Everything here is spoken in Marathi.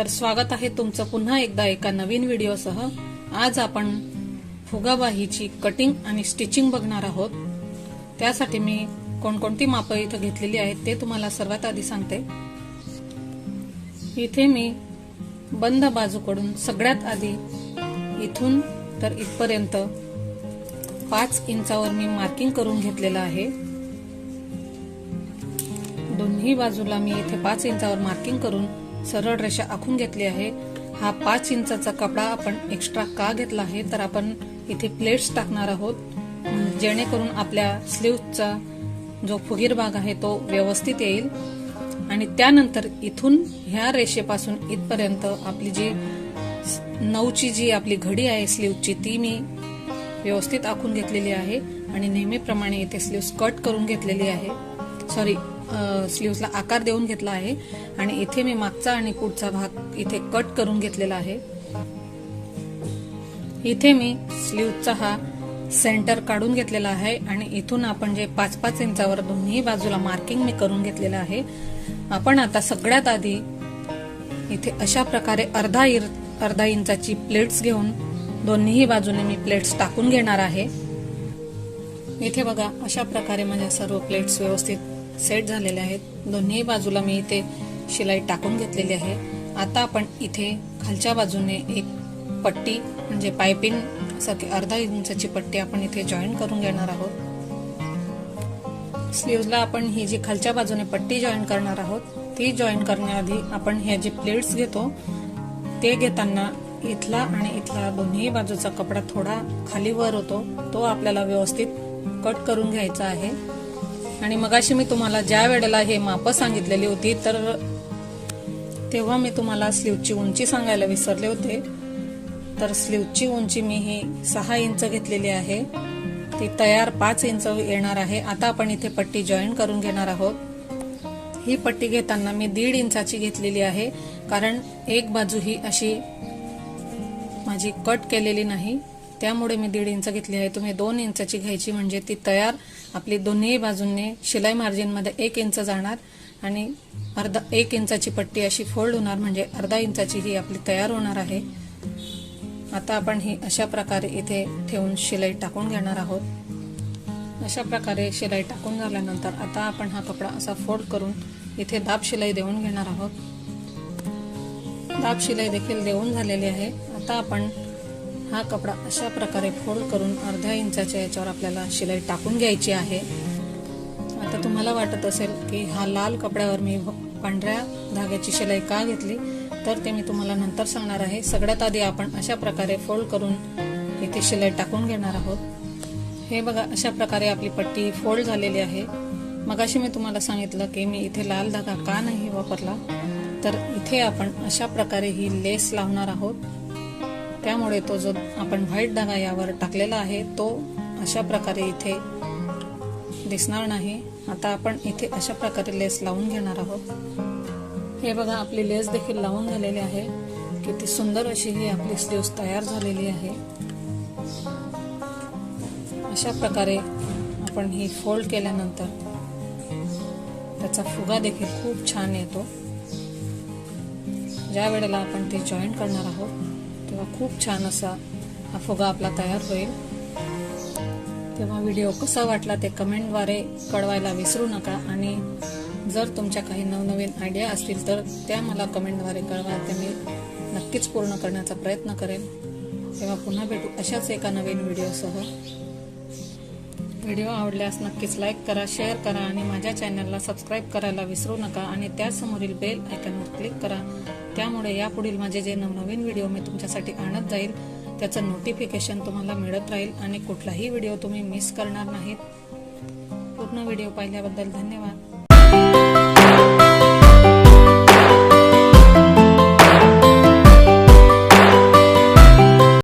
तर स्वागत आहे तुमचं पुन्हा एकदा एका नवीन व्हिडिओसह. आज आपण फुगाबाहीची कटिंग आणि स्टिचिंग बघणार आहोत. त्यासाठी मी कोणकोणती मापं इथं घेतलेली आहेत ते तुम्हाला सर्वात आधी सांगते. इथे मी बंद बाजूकडून सगळ्यात आधी इथून तर इथपर्यंत पाच इंचावर मी मार्किंग करून घेतलेलं आहे. दोन्ही बाजूला मी इथे पाच इंचावर मार्किंग करून सरळ रेषा आखून घेतली आहे. हा पाच इंचाचा कपडा आपण एक्स्ट्रा का घेतला आहे तर आपण इथे प्लेट्स टाकणार आहोत. जेणेकरून आपल्या स्लीवचा जो फुगीर भाग आहे तो व्यवस्थित येईल. आणि त्यानंतर इथून ह्या रेषेपासून इथपर्यंत आपली जी नऊची जी आपली घडी आहे स्लीवची ती मी व्यवस्थित आखून घेतलेली आहे. आणि नेहमीप्रमाणे इथे स्लीव्स कट करून घेतलेली आहे. सॉरी स्लीव्सला आकार देऊन घेतला आहे. आणि इथे मी मागचा आणि पुढचा भाग इथे कट करून घेतलेला आहे. इथे मी स्लीवचा हा सेंटर काढून घेतलेला आहे आणि इथून आपण जे पाच पाच इंचावर दोन्ही बाजूला मार्किंग मी करून घेतलेलं आहे. आपण आता सगळ्यात आधी इथे अशा प्रकारे अर्धा इर अर्धा इंचाची प्लेट्स घेऊन दोन्ही बाजूने मी प्लेट्स टाकून घेणार आहे. इथे बघा अशा प्रकारे माझ्या सर्व प्लेट्स व्यवस्थित सेट झालेले आहेत. दोन्ही बाजूला मी इथे शिलाई टाकून घेतलेली आहे. आता आपण इथे खालच्या बाजूने एक पट्टी म्हणजे पायपिंग सारखी अर्धा इंचाची पट्टी आपण इथे जॉईन करून घेणार आहोत. स्लीवला आपण ही जी खालच्या बाजूने पट्टी जॉईन करणार आहोत ती जॉईन करण्याआधी आपण हे जे प्लेट्स घेतो ते घेताना इथला आणि इथला दोन्ही बाजूचा कपडा थोडा खाली वर होतो. तो आपल्याला व्यवस्थित कट करून घ्यायचा आहे. आणि मगाशी मी तुम्हाला ज्या वेळेला हे माप सांगितलेली होती तर तेव्हा मी तुम्हाला स्लीवची उंची सांगायला विसरले होते. तर स्लीवची उंची मी ही सहा इंच घेतलेली आहे. ती तयार पाच इंच येणार आहे. आता आपण इथे पट्टी जॉईन करून घेणार आहोत. ही पट्टी घेताना मी दीड इंचाची घेतलेली आहे कारण एक बाजू ही अशी माझी कट केलेली नाही. त्यामुळे मी दीड इंच घेतली आहे. तुम्ही दोन इंचाची घ्यायची म्हणजे ती तयार आपली दोन्ही बाजूंनी शिलाई मार्जिनमध्ये एक इंच जाणार आणि अर्धा एक इंचाची पट्टी अशी फोल्ड होणार म्हणजे अर्धा इंचाची ही आपली तयार होणार आहे. आता आपण ही अशा प्रकारे इथे ठेवून शिलाई टाकून घेणार आहोत. अशा प्रकारे शिलाई टाकून झाल्यानंतर आता आपण हा कपडा असा फोल्ड करून इथे दाब शिलाई देऊन घेणार आहोत. दाब शिलाई देखील देऊन झालेली आहे. आता आपण हा कपडा अशा प्रकारे फोल्ड करून अर्ध्या इंचाच्या याच्यावर आपल्याला शिलाई टाकून घ्यायची आहे. आता तुम्हाला वाटत असेल की हा लाल कपड्यावर मी हो- पांढऱ्या धाग्याची शिलाई का घेतली? तर ते मी तुम्हाला नंतर सांगणार आहे. सगळ्यात आधी आपण अशा प्रकारे फोल्ड करून इथे शिलाई टाकून घेणार आहोत. हे बघा अशा प्रकारे आपली पट्टी फोल्ड झालेली आहे. मगाशी मी तुम्हाला सांगितलं की मी इथे लाल धागा का नाही वापरला? तर इथे आपण अशा प्रकारे ही लेस लावणार आहोत. त्यामुळे तो जो आपण व्हाईट धागा यावर टाकलेला आहे तो अशा प्रकारे इथे दिसणार नाही. आता आपण इथे अशा प्रकारे लेस लावून घेणार आहोत. हे बघा आपली लेस देखील लावून झालेली आहे. किती सुंदर अशी ही आपली स्लीव्स तयार झालेली आहे. अशा प्रकारे आपण ही फोल्ड केल्यानंतर त्याचा फुगा देखील खूप छान येतो. ज्या वेळेला आपण ते जॉईन करणार आहोत तेव्हा खूप छान असा हा फुगा आपला तयार होईल. तेव्हा व्हिडिओ कसा वाटला ते कमेंटद्वारे कळवायला विसरू नका आणि जर तुमच्या काही नवनवीन आयडिया असतील तर त्या मला कमेंटद्वारे कळवा. ते मी नक्कीच पूर्ण करण्याचा प्रयत्न करेन. तेव्हा पुन्हा भेटू अशाच एका नवीन व्हिडिओसह व्हिडिओ आवडल्यास नक्कीच लाईक करा शेअर करा आणि माझ्या चॅनलला सबस्क्राईब करायला विसरू नका आणि त्यासमोरील बेल आयकॉनवर क्लिक करा. त्यामुळे यापुढील माझे जे नवनवीन व्हिडिओ मी तुमच्यासाठी आणत जाईल त्याचं नोटिफिकेशन तुम्हाला मिळत राहील आणि कुठलाही व्हिडिओ तुम्ही मिस करणार नाहीत. पूर्ण व्हिडिओ पाहिल्याबद्दल धन्यवाद.